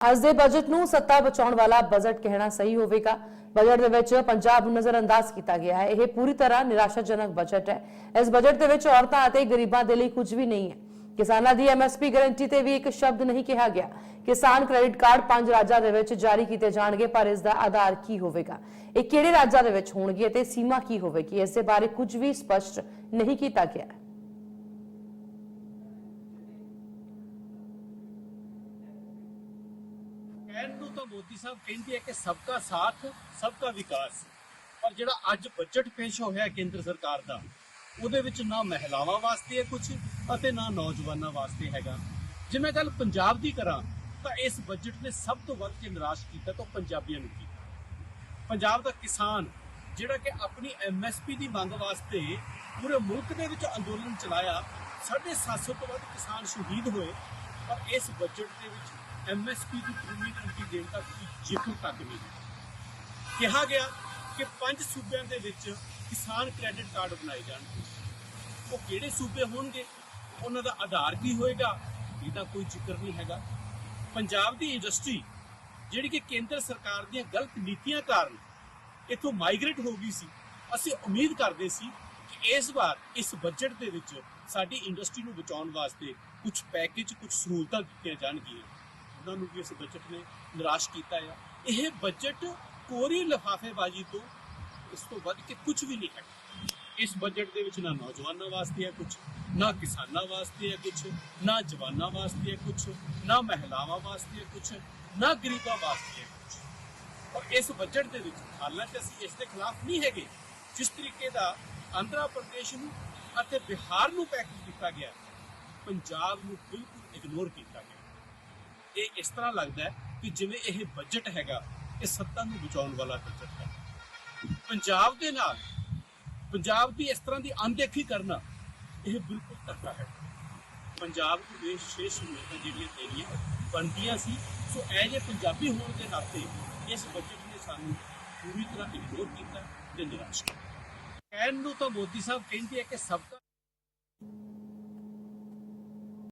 ਅੱਜ ਦੇ ਬਜਟ ਨੂੰ ਸੱਤਾ ਬਚਾਉਣ ਵਾਲਾ ਬਜਟ ਕਹਿਣਾ ਸਹੀ ਹੋਵੇਗਾ। ਬਜਟ ਦੇ ਵਿੱਚ ਪੰਜਾਬ ਨੂੰ ਨਜ਼ਰਅੰਦਾਜ਼ ਕੀਤਾ ਗਿਆ ਹੈ। ਇਹ ਪੂਰੀ ਤਰ੍ਹਾਂ ਨਿਰਾਸ਼ਾਜਨਕ ਬਜਟ ਹੈ। ਇਸ ਬਜਟ ਦੇ ਵਿੱਚ ਔਰਤਾਂ ਅਤੇ ਗਰੀਬਾਂ ਦੇ ਲਈ ਕੁਝ ਵੀ ਨਹੀਂ ਹੈ। ਕਿਸਾਨਾਂ ਦੀ ਐਮਐਸਪੀ ਗਾਰੰਟੀ ਤੇ ਵੀ ਇੱਕ ਸ਼ਬਦ ਨਹੀਂ ਕਿਹਾ ਗਿਆ। ਕਿਸਾਨ ਕ੍ਰੈਡਿਟ ਕਾਰਡ ਪੰਜ ਰਾਜਾਂ ਦੇ ਵਿੱਚ ਜਾਰੀ ਕੀਤੇ ਜਾਣਗੇ, ਪਰ ਇਸ ਦਾ ਆਧਾਰ ਕੀ ਹੋਵੇਗਾ? ਇਹ ਕਿਹੜੇ ਰਾਜਾਂ ਦੇ ਵਿੱਚ ਹੋਣਗੇ ਅਤੇ ਸੀਮਾ ਕੀ ਹੋਵੇਗੀ? ਇਸ ਦੇ ਬਾਰੇ ਕੁਝ ਵੀ ਸਪਸ਼ਟ ਨਹੀਂ ਕੀਤਾ ਗਿਆ। ਹੈ ਕਹਿਣ ਨੂੰ ਤਾਂ ਮੋਦੀ ਸਾਹਿਬ ਕਹਿੰਦੇ ਆ ਕਿ ਸਭ ਸਬਕਾ ਸਾਥ ਸਭ ਸਬਕਾ ਵਿਕਾਸ। ਪਰ ਜਿਹੜਾ ਅੱਜ ਬਜਟ ਪੇਸ਼ ਹੋਇਆ ਕੇਂਦਰ ਸਰਕਾਰ ਦਾ, ਉਹਦੇ ਵਿੱਚ ਨਾ ਮਹਿਲਾਵਾਂ ਵਾਸਤੇ ਹੈ ਕੁਝ ਅਤੇ ਨਾ ਨੌਜਵਾਨਾਂ ਵਾਸਤੇ ਹੈਗਾ। ਜੇ ਮੈਂ ਗੱਲ ਪੰਜਾਬ ਦੀ ਕਰਾਂ, ਤਾਂ ਇਸ ਬਜਟ ਨੇ ਸਭ ਤੋਂ ਵੱਧ ਕੇ ਨਿਰਾਸ਼ ਕੀਤਾ ਤਾਂ ਉਹ ਪੰਜਾਬੀਆਂ ਨੂੰ ਕੀਤਾ। ਪੰਜਾਬ ਦਾ ਕਿਸਾਨ, ਜਿਹੜਾ ਕਿ ਆਪਣੀ ਐਮਐਸਪੀ ਦੀ ਮੰਗ ਵਾਸਤੇ ਪੂਰੇ ਮੁਲਕ ਦੇ ਵਿੱਚ ਅੰਦੋਲਨ ਚਲਾਇਆ 750 ਤੋਂ ਵੱਧ ਕਿਸਾਨ ਸ਼ਹੀਦ ਹੋਏ। ਪਰ ਇਸ ਬਜਟ ਦੇ ਵਿੱਚ ਐਮਐਸਪੀ ਦੀ ਪੂਰੀ ਗਰੰਟੀ ਦੇਣ ਦਾ ਕੋਈ ਜ਼ਿਕਰ ਤੱਕ ਨਹੀਂ ਕਿਹਾ ਗਿਆ ਕਿ ਪੰਜ ਸੂਬਿਆਂ ਦੇ ਵਿੱਚ ਕਿਸਾਨ ਕ੍ਰੈਡਿਟ ਕਾਰਡ ਬਣਾਏ ਜਾਣਗੇ। ਉਹ ਕਿਹੜੇ ਸੂਬੇ ਹੋਣਗੇ? ਉਹਨਾਂ ਦਾ ਆਧਾਰ ਕੀ ਹੋਏਗਾ? ਇਹਦਾ ਕੋਈ ਜ਼ਿਕਰ ਨਹੀਂ ਹੈਗਾ। ਪੰਜਾਬ ਦੀ ਇੰਡਸਟਰੀ ਜਿਹੜੀ ਕਿ ਕੇਂਦਰ ਸਰਕਾਰ ਦੀਆਂ ਗਲਤ ਨੀਤੀਆਂ ਕਾਰਨ ਇੱਥੋਂ ਮਾਈਗ੍ਰੇਟ ਹੋ ਗਈ ਸੀ, ਅਸੀਂ ਉਮੀਦ ਕਰਦੇ ਸੀ ਕਿ ਇਸ ਵਾਰ ਇਸ ਬਜਟ ਦੇ ਵਿੱਚ ਸਾਡੀ ਇੰਡਸਟਰੀ ਨੂੰ ਬਚਾਉਣ ਵਾਸਤੇ ਕੁਝ ਪੈਕੇਜ ਕੁਝ ਸਹੂਲਤਾਂ ਦਿੱਤੀਆਂ ਜਾਣਗੀਆਂ। ਉਹਨਾਂ ਨੂੰ ਵੀ ਇਸ ਬਜਟ ਨੇ ਨਿਰਾਸ਼ ਕੀਤਾ ਆ। ਇਹ ਬਜਟ ਕੋਰੀ ਲਿਫਾਫੇਬਾਜ਼ੀ ਤੋਂ ਇਸ ਤੋਂ ਵੱਧ ਕੇ ਕੁਝ ਵੀ ਨਹੀਂ ਹੈ। ਇਸ ਬਜਟ ਦੇ ਵਿੱਚ ਨਾ ਨੌਜਵਾਨਾਂ ਵਾਸਤੇ ਹੈ ਕੁਝ ਨਾ ਕਿਸਾਨਾਂ ਵਾਸਤੇ ਹੈ ਕੁਝ ਨਾ ਜਵਾਨਾਂ ਵਾਸਤੇ ਹੈ ਕੁਝ ਨਾ ਮਹਿਲਾਵਾਂ ਵਾਸਤੇ ਹੈ ਕੁਝ ਨਾ ਗਰੀਬਾਂ ਵਾਸਤੇ ਹੈ ਕੁਝ ਔਰ ਇਸ ਬਜਟ ਦੇ ਵਿੱਚ ਹਾਲਾਂਕਿ ਅਸੀਂ ਇਸ ਦੇ ਖਿਲਾਫ ਨਹੀਂ ਹੈਗੇ, ਜਿਸ ਤਰੀਕੇ ਦਾ ਆਂਧਰਾ ਪ੍ਰਦੇਸ਼ ਨੂੰ ਅਤੇ ਬਿਹਾਰ ਨੂੰ ਪੈਕੇਜ ਕੀਤਾ ਗਿਆ, ਪੰਜਾਬ ਨੂੰ ਬਿਲਕੁਲ ਇਗਨੋਰ ਕੀਤਾ ਗਿਆ। ਇਹ ਇਸ ਤਰ੍ਹਾਂ ਲੱਗਦਾ ਹੈ ਕਿ ਜਿਵੇਂ ਇਹ ਬਜਟ ਹੈਗਾ, ਇਹ ਸੱਤਾ ਨੂੰ ਬਚਾਉਣ ਵਾਲਾ ਬਜਟ ਹੈ। ਪੰਜਾਬ ਦੇ ਨਾਲ, ਪੰਜਾਬ ਦੀ ਇਸ ਤਰ੍ਹਾਂ ਦੀ ਅਣਦੇਖੀ ਕਰਨਾ, ਇਹ ਬਿਲਕੁਲ ਧੱਕਾ ਹੈ। ਪੰਜਾਬ ਨੂੰ ਸ਼ੇਸ਼ ਸਹੂਲਤਾਂ ਜਿਹੜੀਆਂ ਦੇਣੀਆਂ ਬਣਦੀਆਂ ਸੀ ਸੋ ਐਜ ਇਹ ਪੰਜਾਬੀ ਹੋਣ ਦੇ ਨਾਤੇ ਇਸ ਬਜਟ ਨੇ ਸਾਨੂੰ ਪੂਰੀ ਤਰ੍ਹਾਂ ਇਗਨੋਰ ਕੀਤਾ ਤੇ ਨਿਰਾਸ਼ ਕੀਤਾ। ਕਹਿਣ ਨੂੰ ਤਾਂ ਮੋਦੀ ਸਾਹਿਬ ਕਹਿੰਦੇ ਆ ਕਿ ਸਬਕਾ